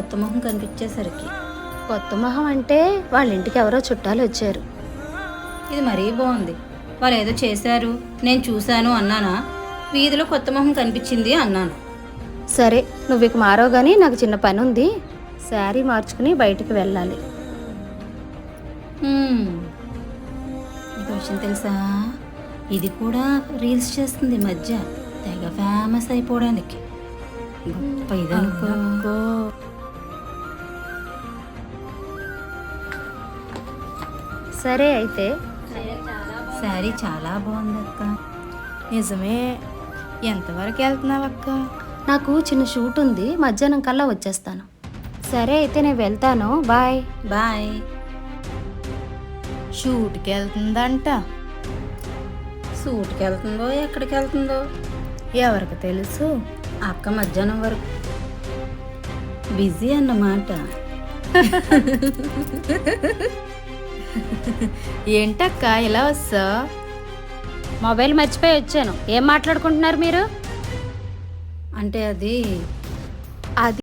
కొత్త మొహం కనిపించేసరికి. కొత్త మొహం అంటే వాళ్ళ ఇంటికి ఎవరో చుట్టాలు వచ్చారు. ఇది మరీ బాగుంది. వాళ్ళు ఏదో చేశారు నేను చూశాను అన్నానా? వీధిలో కొత్త మొహం కనిపించింది అన్నాను. సరే నువ్వు ఇక మారవు కానీ నాకు చిన్న పని ఉంది శారీ మార్చుకుని బయటికి వెళ్ళాలి. నీకు విషయం తెలుసా? ఇది కూడా రీల్స్ చేస్తుంది మధ్య. తెగ ఫేమస్ అయిపోవడానికి. గొప్ప ఇదనుకో. సరే అయితే. శారీ చాలా బాగుంది. అక్క నిజమే. ఎంతవరకు వెళ్తున్నావు అక్క నాకు చిన్న షూట్ ఉంది మధ్యాహ్నం కల్లా వచ్చేస్తాను. సరే అయితే నేను వెళ్తాను బాయ్. బాయ్. షూట్కి వెళ్తుందంట సూట్కి వెళ్తుందో ఎక్కడికి వెళ్తుందో ఎవరికి తెలుసు? అక్క మధ్యాహ్నం వరకు. బిజీ అన్నమాట. ఏంటక్క ఇలా వస్తా? మొబైల్ మర్చిపోయి వచ్చాను. ఏం మాట్లాడుకుంటున్నారు మీరు? అంటే అది అది